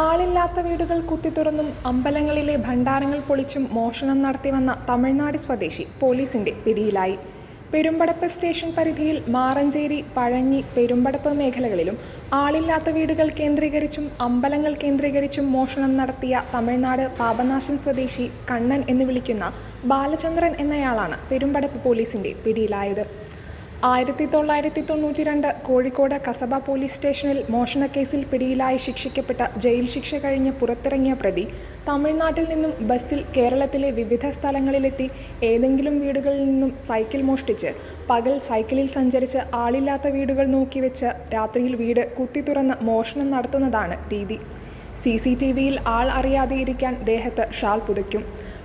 ആളില്ലാത്ത വീടുകൾ കുത്തിത്തുറന്നും അമ്പലങ്ങളിലെ ഭണ്ഡാരങ്ങൾ പൊളിച്ചും മോഷണം നടത്തിവന്ന തമിഴ്നാട് സ്വദേശി പോലീസിന്റെ പിടിയിലായി. പെരുമ്പടപ്പ് സ്റ്റേഷൻ പരിധിയിൽ മാറഞ്ചേരി പഴഞ്ഞി പെരുമ്പടപ്പ് മേഖലകളിലും ആളില്ലാത്ത വീടുകൾ കേന്ദ്രീകരിച്ചും അമ്പലങ്ങൾ കേന്ദ്രീകരിച്ചും മോഷണം നടത്തിയ തമിഴ്നാട് പാപനാശം സ്വദേശി കണ്ണൻ എന്ന് വിളിക്കുന്ന ബാലചന്ദ്രൻ എന്നയാളാണ് പെരുമ്പടപ്പ് പോലീസിന്റെ പിടിയിലായത്. ആയിരത്തി തൊള്ളായിരത്തി തൊണ്ണൂറ്റി രണ്ട് കോഴിക്കോട് കസബ പോലീസ് സ്റ്റേഷനിൽ മോഷണക്കേസിൽ പിടിയിലായി ശിക്ഷിക്കപ്പെട്ട ജയിൽ ശിക്ഷ കഴിഞ്ഞ് പുറത്തിറങ്ങിയ പ്രതി തമിഴ്നാട്ടിൽ നിന്നും ബസ്സിൽ കേരളത്തിലെ വിവിധ സ്ഥലങ്ങളിലെത്തി ഏതെങ്കിലും വീടുകളിൽ നിന്നും സൈക്കിൾ മോഷ്ടിച്ച് പകൽ സൈക്കിളിൽ സഞ്ചരിച്ച് ആളില്ലാത്ത വീടുകൾ നോക്കിവെച്ച് രാത്രിയിൽ വീട് കുത്തി തുറന്ന് മോഷണം നടത്തുന്നതാണ് രീതി. സി സി ടി വിയിൽ ആൾ അറിയാതെ ഇരിക്കാൻ ദേഹത്ത് ഷാൾ പുതയ്ക്കും.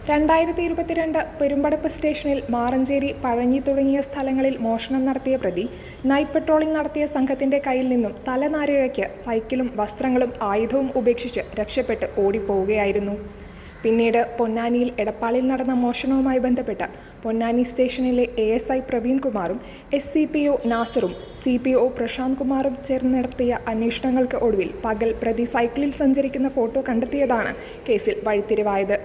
രണ്ടായിരത്തി ഇരുപത്തിരണ്ട് പെരുമ്പടപ്പ് സ്റ്റേഷനിൽ മാറഞ്ചേരി പഴഞ്ഞി തുടങ്ങിയ സ്ഥലങ്ങളിൽ മോഷണം നടത്തിയ പ്രതി നൈറ്റ് പട്രോളിംഗ് നടത്തിയ സംഘത്തിന്റെ കയ്യിൽ നിന്നും തലനാരിഴയ്ക്ക് സൈക്കിളും വസ്ത്രങ്ങളും ആയുധവും ഉപേക്ഷിച്ച് രക്ഷപ്പെട്ട് ഓടിപ്പോവുകയായിരുന്നു. പിന്നീട് പൊന്നാനിയിൽ എടപ്പാളിൽ നടന്ന മോഷണവുമായി ബന്ധപ്പെട്ട് പൊന്നാനി സ്റ്റേഷനിലെ എ എസ് ഐ പ്രവീൺ കുമാറും എസ് സി പി ഒ നാസറും സി പി ഒ പ്രശാന്ത് കുമാറും ചേർന്ന് നടത്തിയ അന്വേഷണങ്ങൾക്ക് ഒടുവിൽ പകൽ പ്രതി സൈക്കിളിൽ സഞ്ചരിക്കുന്ന ഫോട്ടോ കണ്ടെത്തിയതാണ് കേസിൽ വഴിത്തിരിവായത്.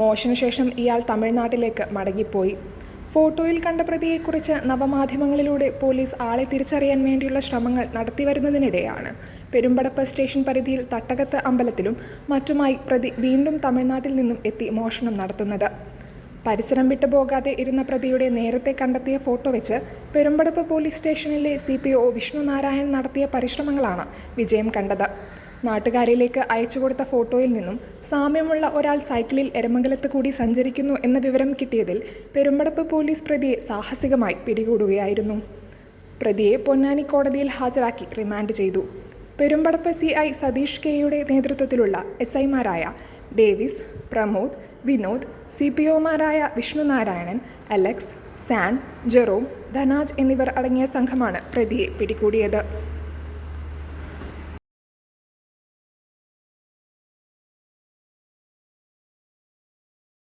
മോഷണശേഷം ഇയാൾ തമിഴ്നാട്ടിലേക്ക് മടങ്ങിപ്പോയി. ഫോട്ടോയിൽ കണ്ട പ്രതിയെക്കുറിച്ച് നവമാധ്യമങ്ങളിലൂടെ പോലീസ് ആളെ തിരിച്ചറിയാൻ വേണ്ടിയുള്ള ശ്രമങ്ങൾ നടത്തിവരുന്നതിനിടെയാണ്. പെരുമ്പടപ്പ് സ്റ്റേഷൻ പരിധിയിൽ തട്ടകത്ത് അമ്പലത്തിലും മറ്റുമായി പ്രതി വീണ്ടും തമിഴ്നാട്ടിൽ നിന്നും എത്തി മോഷണം നടത്തുന്നത്. പരിസരം വിട്ടു പോകാതെ ഇരുന്ന പ്രതിയുടെ നേരത്തെ കണ്ടെത്തിയ ഫോട്ടോ വെച്ച് പെരുമ്പടപ്പ് പോലീസ് സ്റ്റേഷനിലെ C P O Vishnu Narayan നടത്തിയ പരിശ്രമങ്ങളാണ് വിജയം കണ്ടത്. നാട്ടുകാരിലേക്ക് അയച്ചു കൊടുത്ത ഫോട്ടോയിൽ നിന്നും സാമ്യമുള്ള ഒരാൾ സൈക്കിളിൽ എരമംഗലത്ത് കൂടി സഞ്ചരിക്കുന്നു എന്ന വിവരം കിട്ടിയതിൽ പെരുമ്പടപ്പ് പോലീസ് പ്രതിയെ സാഹസികമായി പിടികൂടുകയായിരുന്നു. പ്രതിയെ പൊന്നാനി കോടതിയിൽ ഹാജരാക്കി റിമാൻഡ് ചെയ്തു. പെരുമ്പടപ്പ് സി ഐ സതീഷ് കെയുടെ നേതൃത്വത്തിലുള്ള എസ് ഐമാരായ Davis Pramod Vinod C P ഒമാരായ Vishnu Narayanan Alex San Jerome Dhanaj എന്നിവർ അടങ്ങിയ സംഘമാണ് പ്രതിയെ പിടികൂടിയത്.